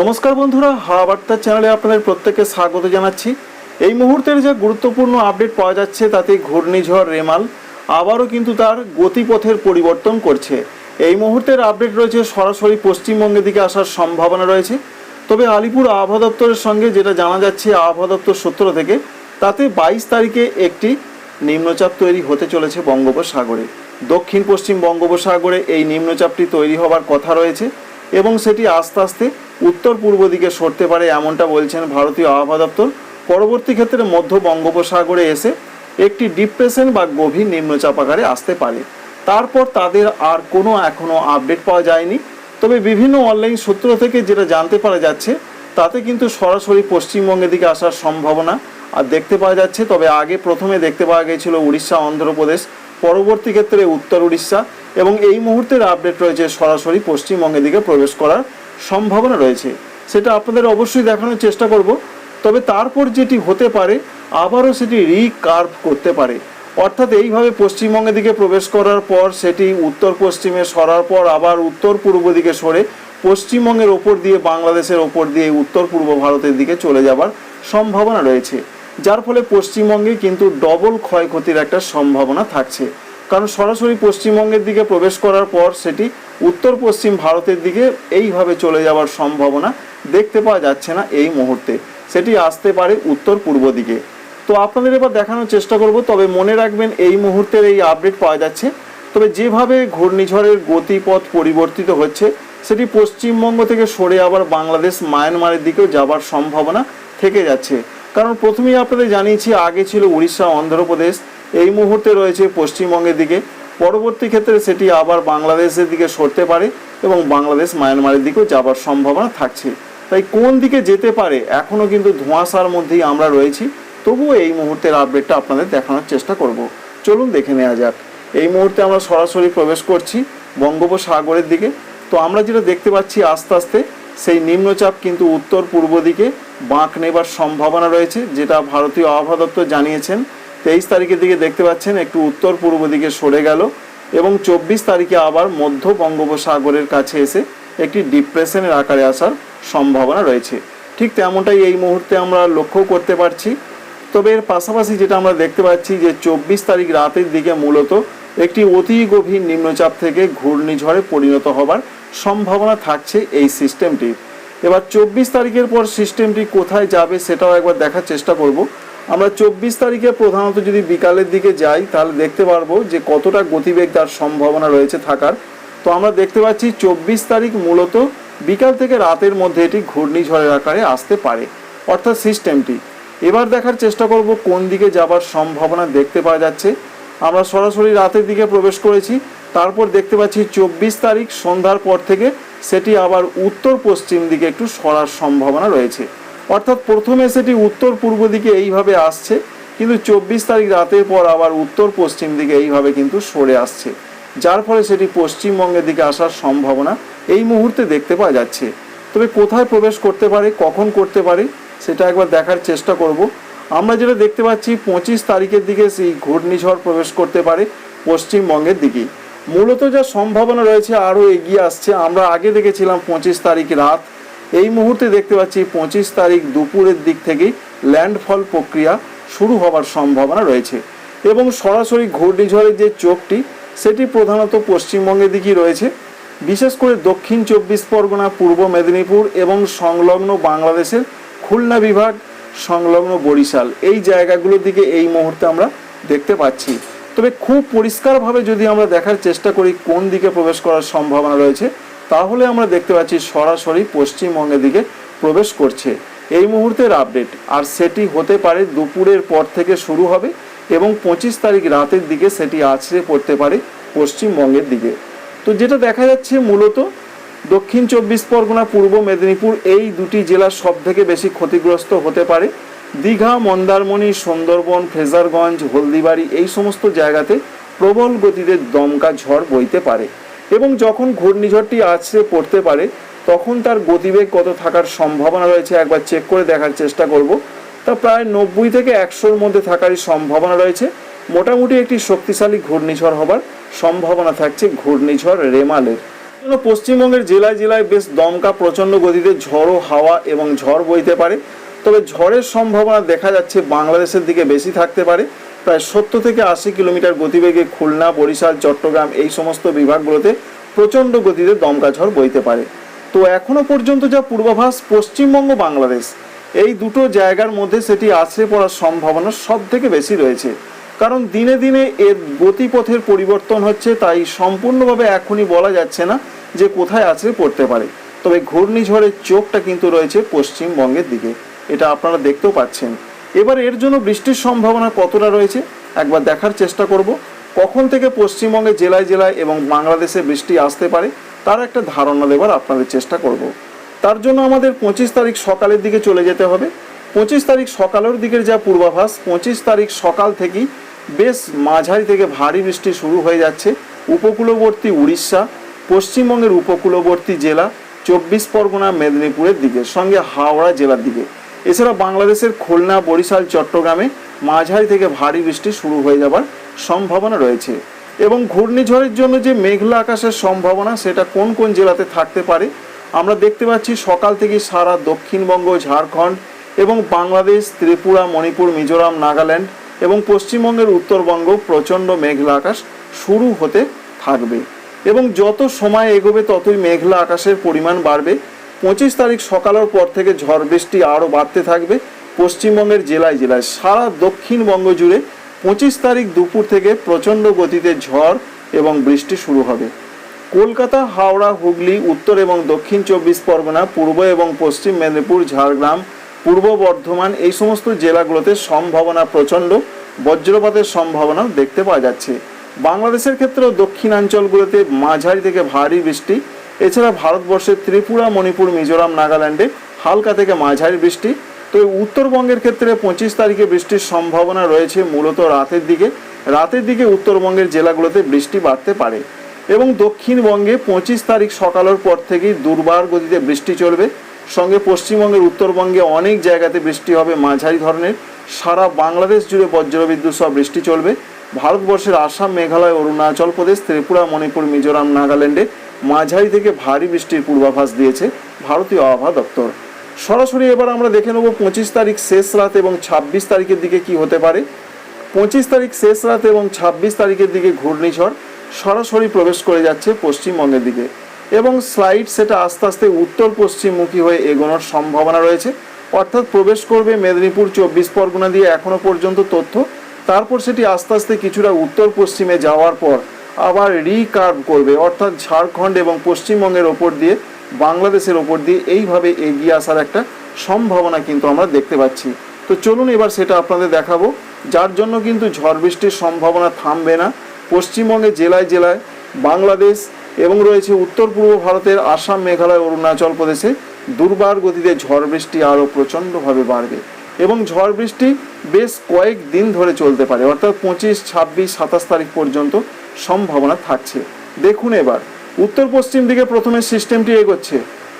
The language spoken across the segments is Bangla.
নমস্কার বন্ধুরা, হাওয়া বার্তা চ্যানেলে আপনাদের প্রত্যেককে স্বাগত জানাচ্ছি। এই মুহূর্তের যে গুরুত্বপূর্ণ আপডেট পাওয়া যাচ্ছে, তাতে ঘূর্ণিঝড় রেমাল আবারও কিন্তু তার গতিপথের পরিবর্তন করছে। এই মুহূর্তের আপডেট রয়েছে সরাসরি পশ্চিমবঙ্গের দিকে আসার সম্ভাবনা রয়েছে। তবে আলিপুর আবহাওয়া দপ্তরের সঙ্গে যেটা জানা যাচ্ছে, আবহাওয়া দপ্তর সূত্র থেকে, তাতে বাইশ তারিখে একটি নিম্নচাপ তৈরি হতে চলেছে বঙ্গোপসাগরে। দক্ষিণ পশ্চিম বঙ্গোপসাগরে এই নিম্নচাপটি তৈরি হবার কথা রয়েছে। এবং সেটি আস্তে আস্তে উত্তর পূর্ব দিকে সরতে পারে এমনটা বলছেন ভারতীয় আবহাওয়া দপ্তর। পরবর্তী ক্ষেত্রে মধ্য বঙ্গোপসাগরে এসে একটি ডিপ্রেশন বা গভীর নিম্নচাপ আকারে আসতে পারে। তারপর তাদের আর কোনো এখনও আপডেট পাওয়া যায়নি। তবে বিভিন্ন অনলাইন সূত্র থেকে যেটা জানতে পারা যাচ্ছে, তাতে কিন্তু সরাসরি পশ্চিমবঙ্গের দিকে আসার সম্ভাবনা আর দেখতে পাওয়া যাচ্ছে। তবে আগে প্রথমে দেখতে পাওয়া গিয়েছিল উড়িষ্যা, অন্ধ্রপ্রদেশ পরবর্তী ক্ষেত্রে উত্তর উড়িষ্যা এবং এই মুহূর্তের আপডেট রয়েছে সরাসরি পশ্চিমবঙ্গের দিকে প্রবেশ করার সম্ভাবনা রয়েছে। সেটা আপনাদের অবশ্যই দেখানোর চেষ্টা করব। তবে তারপর যেটি হতে পারে, আবারও সেটি রিকার্ভ করতে পারে। অর্থাৎ এইভাবে পশ্চিমবঙ্গের দিকে প্রবেশ করার পর, সেটি উত্তর পশ্চিমে সরার পর, আবার উত্তর পূর্ব দিকে সরে পশ্চিমবঙ্গের ওপর দিয়ে, বাংলাদেশের ওপর দিয়ে উত্তর পূর্ব ভারতের দিকে চলে যাবার সম্ভাবনা রয়েছে। যার ফলে পশ্চিমবঙ্গে কিন্তু ডবল ক্ষয়ক্ষতির একটা সম্ভাবনা থাকছে। কারণ সরাসরি পশ্চিমবঙ্গের দিকে প্রবেশ করার পর সেটি উত্তর পশ্চিম ভারতের দিকে এইভাবে চলে যাওয়ার সম্ভাবনা দেখতে পাওয়া যাচ্ছে না এই মুহূর্তে। সেটি আসতে পারে উত্তর পূর্ব দিকে। তো আপনাদের এবার দেখানোর চেষ্টা করব, তবে মনে রাখবেন এই মুহূর্তের এই আপডেট পাওয়া যাচ্ছে। তবে যেভাবে ঘূর্ণিঝড়ের গতিপথ পরিবর্তিত হচ্ছে, সেটি পশ্চিমবঙ্গ থেকে সরে আবার বাংলাদেশ মায়ানমারের দিকেও যাবার সম্ভাবনা থেকে যাচ্ছে। কারণ প্রথমেই আপনাদের জানিয়েছি, আগে ছিল উড়িষ্যা, অন্ধ্রপ্রদেশ। এই মুহূর্তে রয়েছে পশ্চিমবঙ্গের দিকে। পরবর্তী ক্ষেত্রে সেটি আবার বাংলাদেশের দিকে সরতে পারে এবং বাংলাদেশ মায়ানমারের দিকেও যাবার সম্ভাবনা থাকছে। তাই কোন দিকে যেতে পারে এখনও কিন্তু ধোঁয়াশার মধ্যেই আমরা রয়েছি। তবুও এই মুহূর্তের আপডেটটা আপনাদের দেখানোর চেষ্টা করব। চলুন দেখে নেওয়া যাক। এই মুহূর্তে আমরা সরাসরি প্রবেশ করছি বঙ্গোপসাগরের দিকে। তো আমরা যেটা দেখতে পাচ্ছি আস্তে আস্তে সেই নিম্নচাপ কিন্তু উত্তর পূর্ব দিকে বাঁক নেবার সম্ভাবনা রয়েছে, যেটা ভারতীয় আবহাওয়া দপ্তর জানিয়েছেন। তেইশ তারিখের দিকে দেখতে পাচ্ছেন, একটু উত্তর পূর্ব দিকে সরে গেল এবং চব্বিশ তারিখে আবার মধ্য বঙ্গোপসাগরের কাছে এসে একটি ডিপ্রেশনের আকারে আসার সম্ভাবনা রয়েছে। ঠিক তেমনটাই এই মুহূর্তে আমরা লক্ষ্য করতে পারছি। তবে এর পাশাপাশি যেটা আমরা দেখতে পাচ্ছি যে চব্বিশ তারিখ রাতের দিকে মূলত একটি অতি গভীর নিম্নচাপ থেকে ঘূর্ণিঝড়ে পরিণত হবার সম্ভাবনা থাকছে এই সিস্টেমটির। এবার চব্বিশ তারিখের পর সিস্টেমটি কোথায় যাবে সেটাও একবার দেখার চেষ্টা করব। আমরা চব্বিশ তারিখে প্রধানত যদি বিকালের দিকে যাই, তাহলে দেখতে পারব যে কতটা গতিবেগ তার সম্ভাবনা রয়েছে থাকার। তো আমরা দেখতে পাচ্ছি চব্বিশ তারিখ মূলত বিকাল থেকে রাতের মধ্যে এটি ঘূর্ণিঝড়ের আকারে আসতে পারে, অর্থাৎ সিস্টেমটি। এবার দেখার চেষ্টা করব কোন দিকে যাবার সম্ভাবনা দেখতে পাওয়া যাচ্ছে। আমরা সরাসরি রাতের দিকে প্রবেশ করেছি। তারপর দেখতে পাচ্ছি চব্বিশ তারিখ সন্ধ্যার পর থেকে সেটি আবার উত্তর পশ্চিম দিকে একটু সরার সম্ভাবনা রয়েছে। অর্থাৎ প্রথমে সেটি উত্তর পূর্ব দিকে এইভাবে আসছে, কিন্তু চব্বিশ তারিখ রাতের পর আবার উত্তর পশ্চিম দিকে এইভাবে কিন্তু সরে আসছে। যার ফলে সেটি পশ্চিমবঙ্গের দিকে আসার সম্ভাবনা এই মুহূর্তে দেখতে পাওয়া যাচ্ছে। তবে কোথায় প্রবেশ করতে পারে, কখন করতে পারে, সেটা একবার দেখার চেষ্টা করব। আমরা যেটা দেখতে পাচ্ছি, পঁচিশ তারিখের দিকে সেই ঘূর্ণিঝড় প্রবেশ করতে পারে পশ্চিমবঙ্গের দিকে মূলত যা সম্ভাবনা রয়েছে, আরও এগিয়ে আসছে। আমরা আগে দেখেছিলাম পঁচিশ তারিখ রাত। এই মুহূর্তে দেখতে পাচ্ছি পঁচিশ তারিখ দুপুরের দিক থেকেই ল্যান্ডফল প্রক্রিয়া শুরু হবার সম্ভাবনা রয়েছে। এবং সরাসরি ঘূর্ণিঝড়ের যে চোখটি, সেটি প্রধানত পশ্চিমবঙ্গের দিকেই রয়েছে। বিশেষ করে দক্ষিণ চব্বিশ পরগনা, পূর্ব মেদিনীপুর এবং সংলগ্ন বাংলাদেশের খুলনা বিভাগ সংলগ্ন বরিশাল। এই জায়গাগুলোর দিকে এই মুহূর্তে আমরা দেখতে পাচ্ছি। তবে খুব পরিষ্কারভাবে যদি আমরা দেখার চেষ্টা করি কোন দিকে প্রবেশ করার সম্ভাবনা রয়েছে, তাহলে আমরা দেখতে পাচ্ছি সরাসরি পশ্চিমবঙ্গের দিকে প্রবেশ করছে। এই মুহূর্তের আপডেট, আর সেটি হতে পারে দুপুরের পর থেকে শুরু হবে এবং পঁচিশ তারিখ রাতের দিকে সেটি আছড়ে পড়তে পারে পশ্চিমবঙ্গের দিকে। তো যেটা দেখা যাচ্ছে মূলত দক্ষিণ চব্বিশ পরগনা, পূর্ব মেদিনীপুর এই দুটি জেলা সব থেকে বেশি ক্ষতিগ্রস্ত হতে পারে। দীঘা, মন্দারমণি, সুন্দরবন ফ্রেজারগঞ্জ হলদিবাড়ি এই সমস্ত জায়গাতে প্রবল গতিতে দমকা ঝড় বইতে পারে এবং যখন ঘূর্ণিঝড়টি আছড়ে পড়তে পারে, তখন তার গতিবেগ কত থাকার সম্ভাবনা রয়েছে একবার চেক করে দেখার চেষ্টা করব। তা প্রায় নব্বই থেকে একশোর মধ্যে থাকারই সম্ভাবনা রয়েছে। মোটামুটি একটি শক্তিশালী ঘূর্ণিঝড় হবার সম্ভাবনা থাকছে ঘূর্ণিঝড় রেমালের। পশ্চিমবঙ্গের জেলায় জেলায় বেশ দমকা, প্রচণ্ড গতিতে ঝড়ো হাওয়া এবং ঝড় বইতে পারে। তবে ঝড়ের সম্ভাবনা দেখা যাচ্ছে বাংলাদেশের দিকে বেশি থাকতে পারে। প্রায় সত্তর থেকে আশি কিলোমিটার গতিবেগে খুলনা, বরিশাল, চট্টগ্রাম এই সমস্ত বিভাগগুলোতে প্রচণ্ড গতিতে দমকা ঝড় বইতে পারে। তো এখনও পর্যন্ত যা পূর্বাভাস পশ্চিমবঙ্গ বাংলাদেশ, এই দুটো জায়গার মধ্যে সেটি আছড়ে পড়ার সম্ভাবনা সব থেকে বেশি রয়েছে। কারণ দিনে দিনে এর গতিপথের পরিবর্তন হচ্ছে, তাই সম্পূর্ণভাবে এখনই বলা যাচ্ছে না যে কোথায় আছড়ে পড়তে পারে। তবে ঘূর্ণিঝড়ের চোখটা কিন্তু রয়েছে পশ্চিমবঙ্গের দিকে। এটা আপনারা দেখতেও পাচ্ছেন। এবার এর জন্য বৃষ্টির সম্ভাবনা কতটা রয়েছে, একবার দেখার চেষ্টা করব। কখন থেকে পশ্চিমবঙ্গে জেলায় জেলায় এবং বাংলাদেশে বৃষ্টি আসতে পারে, তার একটা ধারণা দেওয়ার আপনাদের চেষ্টা করব। তার জন্য আমাদের পঁচিশ তারিখ সকালের দিকে চলে যেতে হবে। পঁচিশ তারিখ সকালের দিকের যা পূর্বাভাস, পঁচিশ তারিখ সকাল থেকেই বেশ মাঝারি থেকে ভারী বৃষ্টি শুরু হয়ে যাচ্ছে। উপকূলবর্তী উড়িষ্যা পশ্চিমবঙ্গের উপকূলবর্তী জেলা, চব্বিশ পরগনা, মেদিনীপুরের দিকে, সঙ্গে হাওড়া জেলার দিকে। এছাড়া বাংলাদেশের খুলনা, বরিশাল, চট্টগ্রামে মাঝারি থেকে ভারী বৃষ্টি শুরু হয়ে যাবার সম্ভাবনা রয়েছে। এবং ঘূর্ণিঝড়ের জন্য যে মেঘলা আকাশের সম্ভাবনা, সেটা কোন কোন জেলাতে থাকতে পারে, আমরা দেখতে পাচ্ছি সকাল থেকে সারা দক্ষিণবঙ্গ, ঝাড়খণ্ড এবং বাংলাদেশ, ত্রিপুরা, মণিপুর, মিজোরাম, নাগাল্যান্ড এবং পশ্চিমবঙ্গের উত্তরবঙ্গ প্রচণ্ড মেঘলা আকাশ শুরু হতে থাকবে। এবং যত সময় এগোবে ততই মেঘলা আকাশের পরিমাণ বাড়বে। পঁচিশ তারিখ সকালের পর থেকে ঝড় বৃষ্টি আরও বাড়তে থাকবে। পশ্চিমবঙ্গের জেলায় জেলায় সারা দক্ষিণবঙ্গ জুড়ে পঁচিশ তারিখ দুপুর থেকে প্রচণ্ড গতিতে ঝড় এবং বৃষ্টি শুরু হবে। কলকাতা, হাওড়া, হুগলি, উত্তর এবং দক্ষিণ চব্বিশ পরগনা, পূর্ব এবং পশ্চিম মেদিনীপুর, ঝাড়গ্রাম, পূর্ব বর্ধমান এই সমস্ত জেলাগুলোতে সম্ভাবনা প্রচণ্ড। বজ্রপাতের সম্ভাবনা দেখতে পাওয়া যাচ্ছে। বাংলাদেশের ক্ষেত্রেও দক্ষিণাঞ্চলগুলোতে মাঝারি থেকে ভারী বৃষ্টি, এছাড়া ভারতবর্ষের ত্রিপুরা, মণিপুর, মিজোরাম, নাগাল্যান্ডে হালকা থেকে মাঝারি বৃষ্টি। তো উত্তরবঙ্গের ক্ষেত্রে পঁচিশ তারিখে বৃষ্টির সম্ভাবনা রয়েছে মূলত রাতের দিকে। রাতের দিকে উত্তরবঙ্গের জেলাগুলোতে বৃষ্টি বাড়তে পারে এবং দক্ষিণবঙ্গে পঁচিশ তারিখ সকালের পর থেকেই দুর্বার গতিতে বৃষ্টি চলবে। সঙ্গে পশ্চিমবঙ্গের উত্তরবঙ্গে অনেক জায়গাতে বৃষ্টি হবে মাঝারি ধরনের। সারা বাংলাদেশ জুড়ে বজ্রবিদ্যুৎ সহ বৃষ্টি চলবে। ভারতবর্ষের আসাম, মেঘালয়, অরুণাচল প্রদেশ, ত্রিপুরা, মণিপুর, মিজোরাম, নাগাল্যান্ডে মাঝারি থেকে ভারী বৃষ্টির পূর্বাভাস দিয়েছে ভারতীয় আবহাওয়া দপ্তর। সরাসরি এবার আমরা দেখে নেব পঁচিশ তারিখ শেষ রাত এবং ছাব্বিশ তারিখের দিকে কি হতে পারে। পঁচিশ তারিখ শেষ রাত এবং ছাব্বিশ তারিখের দিকে ঘূর্ণিঝড় সরাসরি প্রবেশ করে যাচ্ছে পশ্চিমবঙ্গের দিকে এবং স্লাইড সেটা আস্তে আস্তে উত্তর পশ্চিমমুখী হয়ে এগোনোর সম্ভাবনা রয়েছে। অর্থাৎ প্রবেশ করবে মেদিনীপুর, চব্বিশ পরগনা দিয়ে এখনও পর্যন্ত তথ্য তারপর সেটি আস্তে আস্তে কিছুটা উত্তর পশ্চিমে যাওয়ার পর আবার রিকার্ভ করবে, অর্থাৎ ঝাড়খণ্ড এবং পশ্চিমবঙ্গের ওপর দিয়ে, বাংলাদেশের ওপর দিয়ে এইভাবে এগিয়ে আসার একটা সম্ভাবনা কিন্তু আমরা দেখতে পাচ্ছি। তো চলুন এবার সেটা আপনাদের দেখাবো। যার জন্য কিন্তু ঝড় বৃষ্টির সম্ভাবনা থামবে না। পশ্চিমবঙ্গে জেলায় জেলায় বাংলাদেশ এবং রয়েছে উত্তর পূর্ব ভারতের আসাম, মেঘালয়, অরুণাচল প্রদেশে দুর্বার গতিতে ঝড় বৃষ্টি আরও প্রচণ্ডভাবে বাড়বে। এবং ঝড় বৃষ্টি বেশ কয়েক দিন ধরে চলতে পারে, অর্থাৎ পঁচিশ, ছাব্বিশ, সাতাশ তারিখ পর্যন্ত সম্ভাবনা থাকছে। দেখুন এবার উত্তর পশ্চিম দিকে প্রথমে সিস্টেমটি এগোচ্ছে।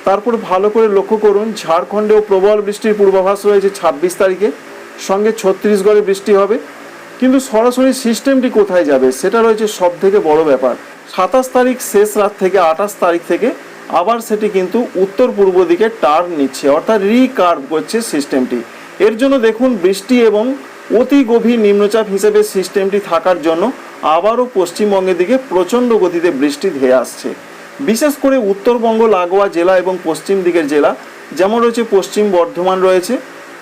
তারপর ভালো করে লক্ষ্য করুন, ঝাড়খণ্ডেও প্রবল বৃষ্টির পূর্বাভাস রয়েছে ছাব্বিশ তারিখে, সঙ্গে ছত্তিশগড়ে বৃষ্টি হবে। কিন্তু সরাসরি সিস্টেমটি কোথায় যাবে, সেটা রয়েছে সব থেকে বড় ব্যাপার। সাতাশ তারিখ শেষ রাত থেকে আঠাশ তারিখ থেকে আবার সেটি কিন্তু উত্তর পূর্ব দিকে টার্ন নিচ্ছে, অর্থাৎ রিকার্ভ করছে সিস্টেমটি। এর জন্য দেখুন বৃষ্টি এবং অতি গভীর নিম্নচাপ হিসেবে সিস্টেমটি থাকার জন্য আবারও পশ্চিমবঙ্গের দিকে প্রচণ্ড গতিতে বৃষ্টি ধেয়ে আসছে। বিশেষ করে উত্তরবঙ্গ, লাগোয়া জেলা এবং পশ্চিম দিকের জেলা, যেমন রয়েছে পশ্চিম বর্ধমান রয়েছে,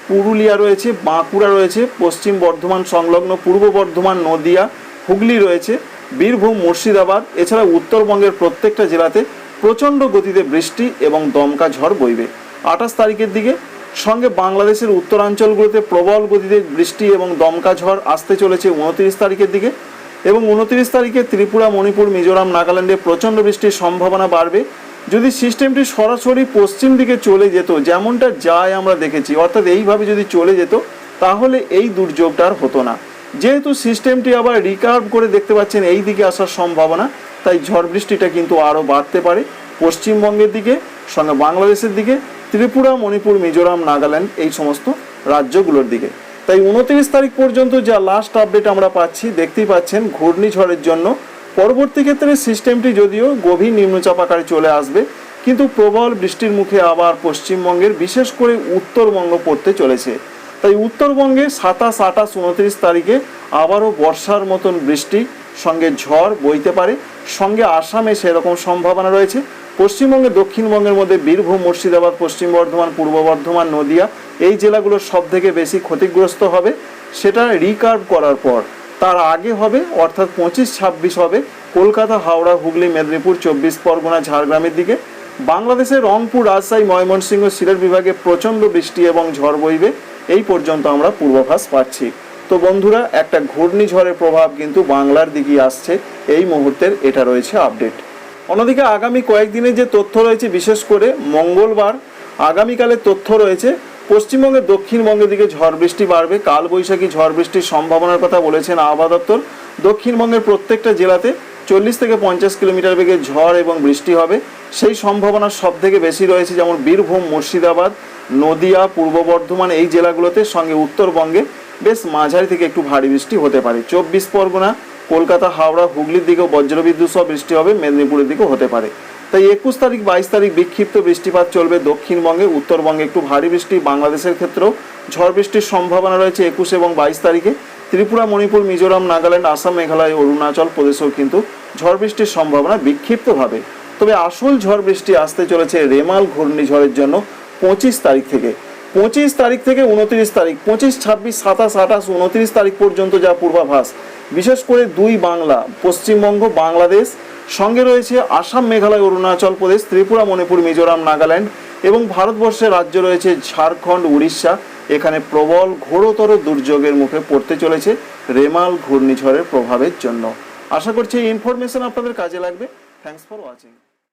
পুরুলিয়া রয়েছে, বাঁকুড়া রয়েছে, পশ্চিম বর্ধমান সংলগ্ন পূর্ব বর্ধমান, নদিয়া, হুগলি রয়েছে, বীরভূম, মুর্শিদাবাদ, এছাড়া উত্তরবঙ্গের প্রত্যেকটা জেলাতে প্রচণ্ড গতিতে বৃষ্টি এবং দমকা ঝড় বইবে। আঠাশ তারিখের দিকে সঙ্গে বাংলাদেশের উত্তরাঞ্চলগুলোতে প্রবল গতিতে বৃষ্টি এবং দমকা ঝড় আসতে চলেছে উনত্রিশ তারিখের দিকে। এবং উনত্রিশ তারিখে ত্রিপুরা, মণিপুর, মিজোরাম, নাগাল্যান্ডে প্রচণ্ড বৃষ্টির সম্ভাবনা বাড়বে। যদি সিস্টেমটি সরাসরি পশ্চিম দিকে চলে যেত, যেমনটা যায় আমরা দেখেছি, অর্থাৎ এইভাবে যদি চলে যেত, তাহলে এই দুর্যোগটা আর হতো না। যেহেতু সিস্টেমটি আবার রিকার্ভ করে দেখতে পাচ্ছেন, এই দিকে আসার সম্ভাবনা, তাই ঝড় বৃষ্টিটা কিন্তু আরও বাড়তে পারে পশ্চিমবঙ্গের দিকে, সঙ্গে বাংলাদেশের দিকে। ত্রিপুরা, মণিপুর, মিজোরাম, নাগাল্যান্ড এই সমস্ত রাজ্যগুলোর দিকে। তাই উনত্রিশ তারিখ পর্যন্ত যা লাস্ট আপডেট আমরা পাচ্ছি, দেখতেই পাচ্ছেন ঘূর্ণিঝড়ের জন্য। পরবর্তী ক্ষেত্রে সিস্টেমটি যদিও গভীর নিম্নচাপ আকারে চলে আসবে, কিন্তু প্রবল বৃষ্টির মুখে আবার পশ্চিমবঙ্গের বিশেষ করে উত্তরবঙ্গ পড়তে চলেছে। তাই উত্তরবঙ্গে সাতাশ, আঠাশ, উনত্রিশ তারিখে আবারও বর্ষার মতন বৃষ্টি সঙ্গে ঝড় বইতে পারে। সঙ্গে আসামে সেরকম সম্ভাবনা রয়েছে। পশ্চিমবঙ্গে দক্ষিণবঙ্গের মধ্যে বীরভূম, মুর্শিদাবাদ, পশ্চিম বর্ধমান, পূর্ব বর্ধমান, নদিয়া, এই জেলাগুলো সব থেকে বেশি ক্ষতিগ্রস্ত হবে। সেটা রিকার্ভ করার পর। তার আগে হবে, অর্থাৎ পঁচিশ ছাব্বিশ হবে, কলকাতা, হাওড়া, হুগলি, মেদিনীপুর, চব্বিশ পরগনা, ঝাড়গ্রামের দিকে। বাংলাদেশের রংপুর, রাজশাহী, ময়মনসিংহ সিলেট বিভাগে প্রচণ্ড বৃষ্টি এবং ঝড় বইবে। এই পর্যন্ত আমরা পূর্বাভাস পাচ্ছি। তো বন্ধুরা, একটা ঘূর্ণিঝড়ের প্রভাব কিন্তু বাংলার দিকে আসছে। এই মুহূর্তের এটা রয়েছে আপডেট অন্যদিকে আগামী কয়েকদিনে যে তথ্য রয়েছে, বিশেষ করে মঙ্গলবার আগামীকালের তথ্য রয়েছে, পশ্চিমবঙ্গের দক্ষিণবঙ্গের দিকে ঝড় বৃষ্টি বাড়বে। কাল বৈশাখী ঝড় বৃষ্টির সম্ভাবনার কথা বলেছেন আবহাওয়া দপ্তর। দক্ষিণবঙ্গের প্রত্যেকটা জেলাতে চল্লিশ থেকে পঞ্চাশ কিলোমিটার বেগে ঝড় এবং বৃষ্টি হবে। সেই সম্ভাবনা সব থেকে বেশি রয়েছে যেমন বীরভূম, মুর্শিদাবাদ, নদিয়া, পূর্ব বর্ধমান, এই জেলাগুলোতে, সঙ্গে উত্তরবঙ্গে বেশ মাঝারি থেকে একটু ভারী বৃষ্টি হতে পারে। চব্বিশ পরগনা কলকাতা, হাওড়া, হুগলির দিকেও বজ্রবিদ্যুৎ সহ বৃষ্টি হবে, মেদিনীপুরের দিকেও হতে পারে। তাই একুশ তারিখ, বাইশ তারিখ বিক্ষিপ্ত বৃষ্টিপাত চলবে দক্ষিণবঙ্গে, উত্তরবঙ্গে একটু ভারী বৃষ্টি, বাংলাদেশের ক্ষেত্রেও ঝড় বৃষ্টির সম্ভাবনা রয়েছে একুশ এবং বাইশ তারিখে। ত্রিপুরা, মণিপুর, মিজোরাম, নাগাল্যান্ড, আসাম, মেঘালয়, অরুণাচল প্রদেশেও কিন্তু ঝড় বৃষ্টির সম্ভাবনা বিক্ষিপ্তভাবে। তবে আসল ঝড় বৃষ্টি আসতে চলেছে রেমাল ঘূর্ণিঝড়ের জন্য পঁচিশ তারিখ থেকে। পঁচিশ তারিখ থেকে উনত্রিশ তারিখ, পঁচিশ, ছাব্বিশ, সাতাশ, আঠাশ, উনত্রিশ তারিখ পর্যন্ত যা পূর্বাভাস। বিশেষ করে দুই বাংলা, পশ্চিমবঙ্গ, বাংলাদেশ। সঙ্গে রয়েছে আসাম, মেঘালয়, অরুণাচল প্রদেশ, ত্রিপুরা, মণিপুর, মিজোরাম, নাগাল্যান্ড এবং ভারতবর্ষের রাজ্য রয়েছে ঝাড়খণ্ড, উড়িষ্যা। এখানে প্রবল, ঘোরতর দুর্যোগের মুখে পড়তে চলেছে রেমাল ঘূর্ণিঝড়ের প্রভাবের জন্য। আশা করছি এই ইনফরমেশন আপনাদের কাজে লাগবে। Thanks for watching